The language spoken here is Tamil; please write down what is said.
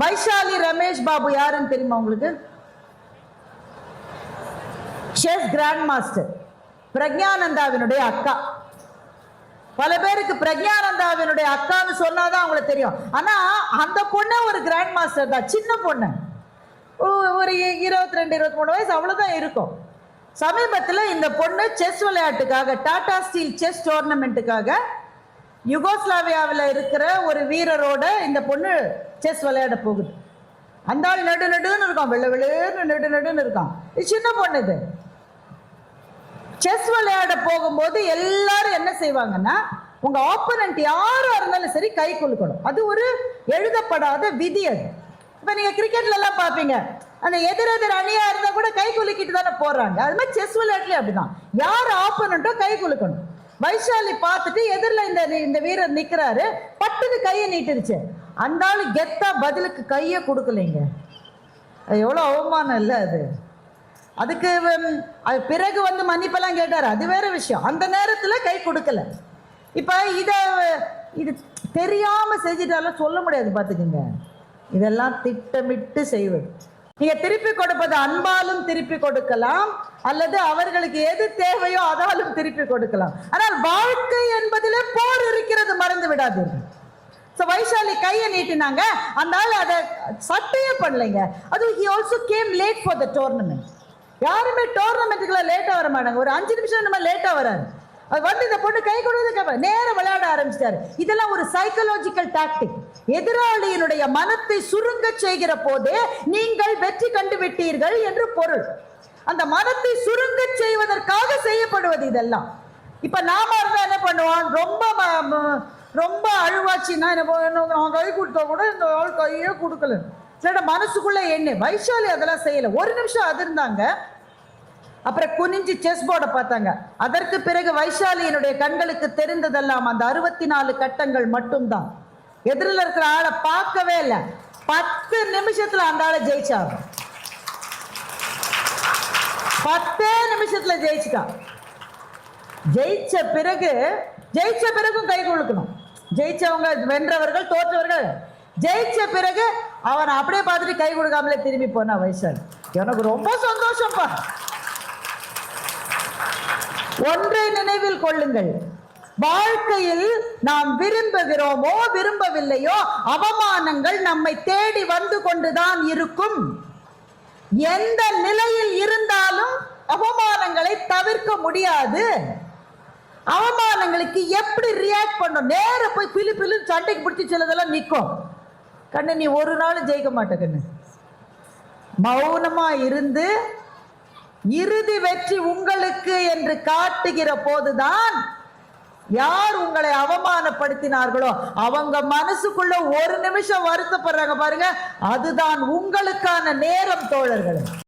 வைஷாலி ரமேஷ் பாபு யாருன்னு தெரியுமா உங்களுக்கு? செஸ் கிராண்ட் மாஸ்டர் பிரக்ஞானந்தாவினுடைய அக்கா. பல பேருக்கு பிரக்ஞானந்தாவினுடைய அக்கான்னு சொன்னாதான் அவங்களுக்கு தெரியும். ஆனா அந்த பொண்ணு ஒரு கிராண்ட் மாஸ்டர் தான். சின்ன பொண்ணு. ஒரு இருபத்தி ரெண்டு இருபத்தி மூணு வயசு அவ்வளவுதான் இருக்கும். சமீபத்தில் இந்த பொண்ணு செஸ் விளையாட்டுக்காக டாடா ஸ்டீல் செஸ் டோர்னமெண்ட்டுக்காக யுகோஸ்லாவியாவில் இருக்கிற ஒரு வீரரோட இந்த பொண்ணு செஸ் விளையாட போகுது. அந்த ஆள் நடு நடுன்னு இருக்கான் வெள்ள வெளுன்னு நடு நடுன்னு இருக்கான். இது சின்ன பொண்ணு இது. செஸ் விளையாட போகும்போது எல்லாரும் என்ன செய்வாங்கன்னா உங்க ஆப்பனண்ட் யாரா இருந்தாலும் சரி கை குலுக்கணும். அது ஒரு எழுதப்படாத விதி அது. இப்போ நீங்க கிரிக்கெட்ல எல்லாம் பாப்பீங்க. அந்த எதிரெதிர் அணியா இருந்தா கூட கை குலுக்கிட்டு தானே போடுறாங்க. அது மாதிரி செஸ் விளையாட்டுலயும் அப்படிதான். யார் ஆப்பனண்ட்டோ கை குலுக்கணும். வைஷாலி பார்த்துட்டு எதிரில் இந்த இந்த வீரர் நிற்கிறாரு பட்டுன்னு கையை நீட்டிருச்சு. அந்த ஆளு கெத்தா பதிலுக்கு கையை கொடுக்கலைங்க. அது எவ்வளோ அவமானம் இல்லை அது. அதுக்கு அது பிறகு வந்து மன்னிப்பெல்லாம் கேட்டார். அது வேற விஷயம். அந்த நேரத்தில் கை கொடுக்கல. இப்போ இதை இது தெரியாமல் செஞ்சிட்டாலும் சொல்ல முடியாது பார்த்துக்குங்க இதெல்லாம் திட்டமிட்டு செய்வது. நீங்க திருப்பி கொடுப்பது அன்பாலும் திருப்பி கொடுக்கலாம். அல்லது அவர்களுக்கு எது தேவையோ அதாலும் திருப்பி கொடுக்கலாம். ஆனால் வாழ்க்கை என்பதிலே போர் இருக்கிறது மறந்து விடாதீர்கள். ஸோ வைஷாலி கையை நீட்டினாங்க. அந்த ஆள் அதை சட்டையே பண்ணலைங்க. அது he also came late for the tournament யாருமே டோர்னமெண்ட்டுக்குள்ள லேட்டாக வர மாட்டாங்க. ஒரு அஞ்சு நிமிஷம் நம்ம லேட்டாக வராது அது வந்து இந்த பொண்ணு கை கொடுக்க நேரம் விளையாட ஆரம்பிச்சிட்டாரு. இதெல்லாம் ஒரு சைக்கலாஜிக்கல் டாக்டிக் எதிராளியினுடைய மனத்தை சுருங்க செய்கிற போதே நீங்கள் வெற்றி கண்டு விட்டீர்கள் என்று பொருள். அந்த மனத்தை சுருங்க செய்வதற்காக செய்யப்படுவது இதெல்லாம். இப்ப நாம இருந்தா என்ன பண்ணுவோம்? ரொம்ப ம- ரொம்ப அழுவாச்சின்னா என்ன நான் கை கொடுத்தா கூட இந்த ஆள் கையே கொடுக்கல. சில மனசுக்குள்ள என்ன வைஷாலி அதெல்லாம் செய்யலை. ஒரு நிமிஷம் அது இருந்தாங்க அப்புறம் குனிஞ்சு செஸ் போர்டை பார்த்தாங்க. அதற்கு பிறகு வைஷாலியினுடைய கண்களுக்கு தெரிந்ததெல்லாம் அந்த அறுபத்தி நாலு கட்டங்கள் மட்டும்தான். எதிரில் இருக்கிற ஆளை பார்க்கவே இல்லை. பத்து நிமிஷத்துல அந்த ஆளை ஜெயிச்சாங்க. பத்தே நிமிஷத்துல ஜெயிச்சிட்டான். ஜெயிச்ச பிறகு ஜெயிச்ச பிறகும் கை கொடுக்கணும். ஜெயிச்சவங்க வென்றவர்கள் தோற்றவர்கள் ஜெயிச்ச பிறகு அவன் அப்படியே பார்த்துட்டு கை கொடுக்காமலே திரும்பி போன வைசால். எனக்கு ரொம்ப சந்தோஷம்ப்பா. ஒன்றை நினைவில் கொள்ளுங்கள். வாழ்க்கையில் நாம் விரும்புகிறோமோ விரும்பவில்லையோ அவமானங்கள் நம்மை தேடி வந்து கொண்டுதான் இருக்கும். எந்த நிலையில் இருந்தாலும் அவமானங்களை தவிர்க்க முடியாது. அவங்களுக்கு எப்படி ரியாக்ட் பண்ணும் நேர போய் பிலு பிலு சண்டைக்கு பிடிச்சி சிலதெல்லாம் நிற்கும் கண்ணு நீ ஒரு நாள் ஜெயிக்க மாட்ட கண்ணு. மௌனமா இருந்து இறுதி வெற்றி உங்களுக்கு என்று காட்டுகிற போதுதான் யார் உங்களை அவமானப்படுத்தினார்களோ அவங்க மனசுக்குள்ள ஒரு நிமிஷம் வருத்தப்படுறாங்க பாருங்க அதுதான் உங்களுக்கான நேரம் தோழர்கள்.